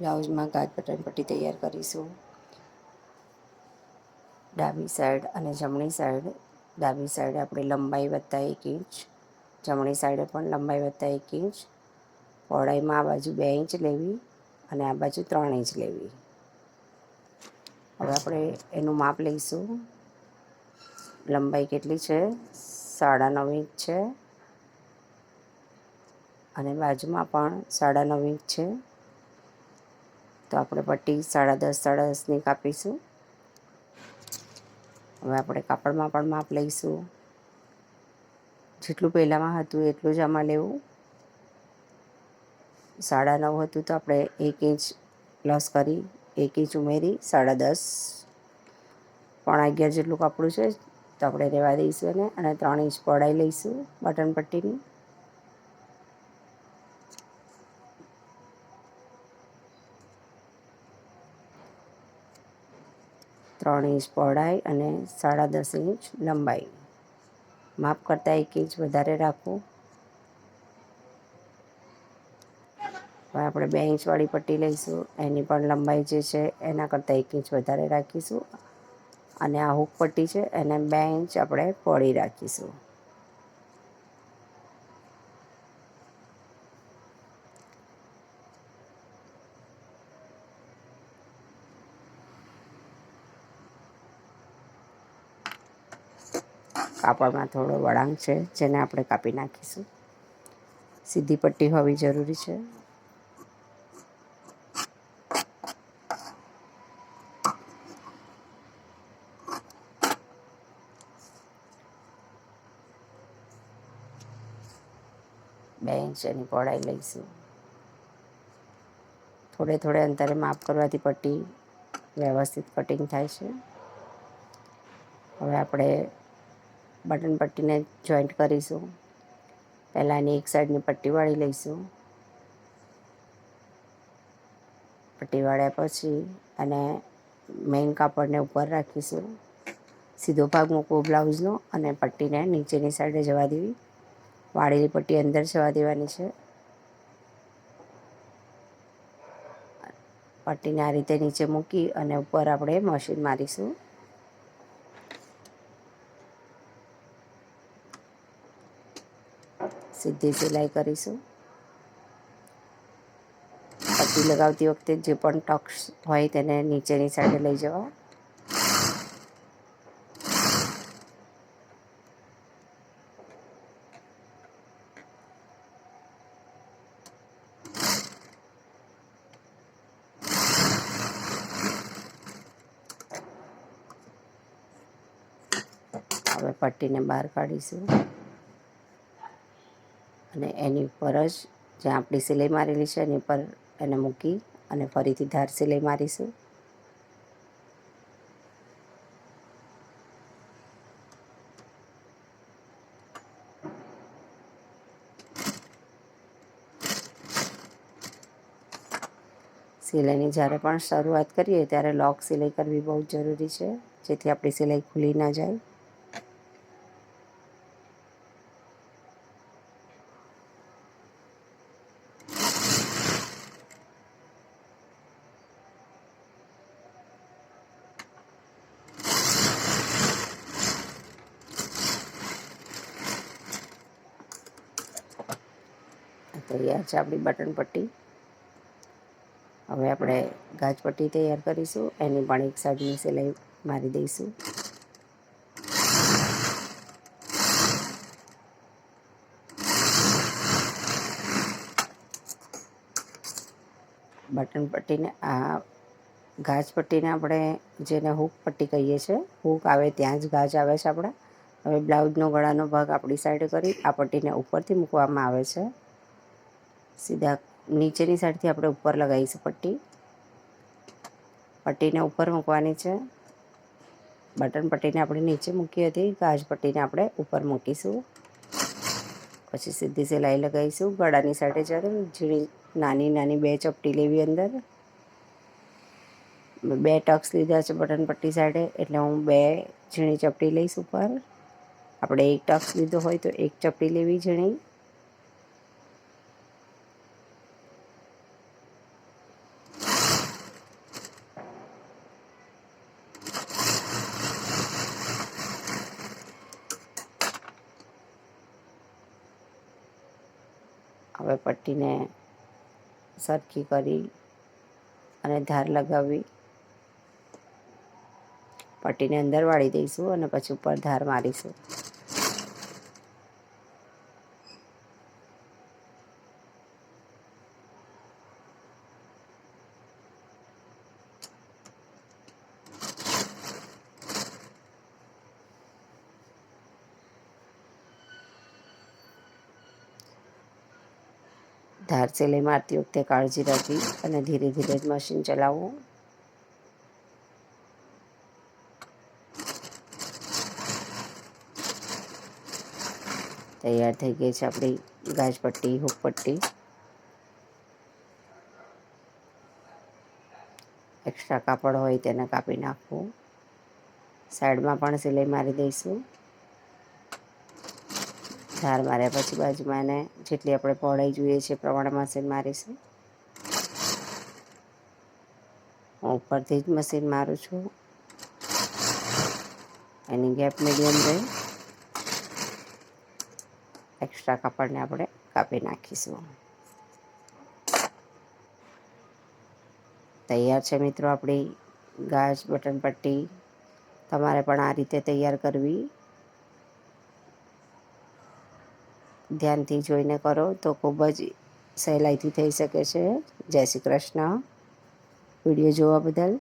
બ્લાઉઝમાં ગાજ button પટ્ટી તૈયાર કરીશું. ડાબી સાઈડ અને જમણી સાઈડ, ડાબી સાઈડે આપણે લંબાઈ વત્તા એક ઇંચ, જમણી સાઈડે પણ લંબાઈ વત્તા એક ઇંચ. પહોળાઈમાં આ બાજુ બે ઇંચ લેવી અને આ બાજુ ત્રણ ઇંચ લેવી. હવે આપણે એનું માપ લઈશું. લંબાઈ કેટલી છે? સાડા નવ ઇંચ છે. અને બાજુમાં પણ સાડા નવ ઇંચ છે. તો આપણે પટ્ટી સાડા દસ, સાડા દસની કાપીશું. હવે આપણે કાપડમાં પણ માપ લઈશું. જેટલું પહેલાંમાં હતું એટલું જ આમાં લેવું. સાડા નવ હતું તો આપણે એક ઇંચ પ્લસ કરી, એક ઇંચ ઉમેરી, સાડા દસ. પણ અગિયાર જેટલું કાપડું છે તો આપણે રહેવા દઈશું એને અને ત્રણ ઇંચ પહોળાઈ લઈશું બટન પટ્ટીની. ત્રણ ઇંચ પહોળાઈ અને સાડા દસ ઇંચ લંબાઈ. માપ કરતાં એક ઇંચ વધારે રાખવું હવે આપણે બે ઇંચવાળી પટ્ટી લઈશું. એની પણ લંબાઈ જે છે, એના કરતાં એક ઇંચ વધારે રાખીશું. અને આ હૂક પટ્ટી છે, એને બે ઇંચ આપણે પહોળી રાખીશું. કાપડમાં થોડો વળાંક છે, જેને આપણે કાપી નાખીશું. સીધી પટ્ટી હોવી જરૂરી છે. બે ઇંચ એની પહોળાઈ લઈશું. થોડે થોડે અંતરે માપ કરવાથી પટ્ટી વ્યવસ્થિત કટિંગ થાય છે. હવે આપણે બટન પટ્ટીને જોઈન્ટ કરીશું. પહેલાં એની એક સાઈડની પટ્ટી વાળી લઈશું. પટ્ટી વાળ્યા પછી અને મેઇન કાપડને ઉપર રાખીશું. સીધો ભાગ મૂકવો બ્લાઉઝનો અને પટ્ટીને નીચેની સાઈડે જવા દેવી. વાળેલી પટ્ટી અંદર જવા દેવાની છે. પટ્ટીને આ રીતે નીચે મૂકી અને ઉપર આપણે મશીન મારીશું. સીધી સિલાઈ કરીશું. પટ્ટી લગાવતી વખતે જે પણ ટક્સ હોય તેને નીચેની સાઈડે લઈ જવા. હવે પટ્ટીને બહાર કાઢીશું. અને એની ઉપર જ જ્યાં આપણી સિલાઈ મારેલી છે, એની પર એને મૂકી અને ફરીથી ધાર સિલાઈ મારીશું. સિલાઈની જ્યારે પણ શરૂઆત કરીએ ત્યારે લોક સિલાઈ કરવી બહુ જરૂરી છે, જેથી આપણી સિલાઈ ખુલી ના જાય. તૈયાર છે આપણી બટન પટ્ટી. હવે આપણે ગાજ પટ્ટી તૈયાર કરીશું, એની પણ એક સાઈડની સિલાઈ મારી દઈશું. બટન પટ્ટીને આ ગાજ પટ્ટીને આપણે જેને હૂક પટ્ટી કહીએ છીએ હૂક આવે ત્યાં જ ગાજ આવે છે આપણા. હવે બ્લાઉઝનો ગળાનો ભાગ આપણી સાઈડ કરી, આ પટ્ટીને ઉપરથી મૂકવામાં આવે છે. સીધા નીચેની સાઈડથી આપણે ઉપર લગાવીશું પટ્ટી. પટ્ટીને ઉપર મૂકવાની છે. બટન પટ્ટીને આપણે નીચે મૂકી હતી. ગાજ પટ્ટીને આપણે ઉપર મૂકીશું. પછી સીધી સિલાઈ લગાવીશું. ગળાની સાઈડે જ્યારે ઝીણી નાની નાની બે ચપટી લેવી અંદર. બે ટક્સ લીધા છે બટન પટ્ટી સાઈડે, એટલે હું બે ઝીણી ચપટી લઈશ ઉપર. આપણે એક ટક્સ લીધો હોય તો એક ચપટી લેવી ઝીણી. હવે પટ્ટીને સરખી કરી અને ધાર લગાવવી પટ્ટીને અંદર વાળી દઈશું અને પછી ઉપર ધાર મારીશું. ધાર સિલાઈ મારતી વખતે કાળજી રાખવી અને ધીરે ધીરે જ મશીન ચલાવવું. તૈયાર થઈ ગઈ છે આપણી ગાજપટ્ટી પટ્ટી, હુક એક્સ્ટ્રા કાપડ હોય તેને કાપી નાખવું. સાઈડમાં પણ સિલાઈ મારી દઈશું. ધાર માર્યા પછી બાજુમાં એને જેટલી આપણે પહોળાઈ જોઈએ છે પ્રમાણે મશીન મારીશું. હું ઉપરથી જ મશીન મારું છું. એની ગેપ મીડિયમ રહે. એક્સ્ટ્રા કાપડને આપણે કાપી નાખીશું. તૈયાર છે મિત્રો આપણી ગાજ બટન પટ્ટી તમારે પણ આ રીતે તૈયાર કરવી. ધ્યાનથી જોઈને કરો તો ખૂબ જ સહેલાઈથી થઈ શકે છે. જય શ્રી કૃષ્ણ. વીડિયો જોવા બદલ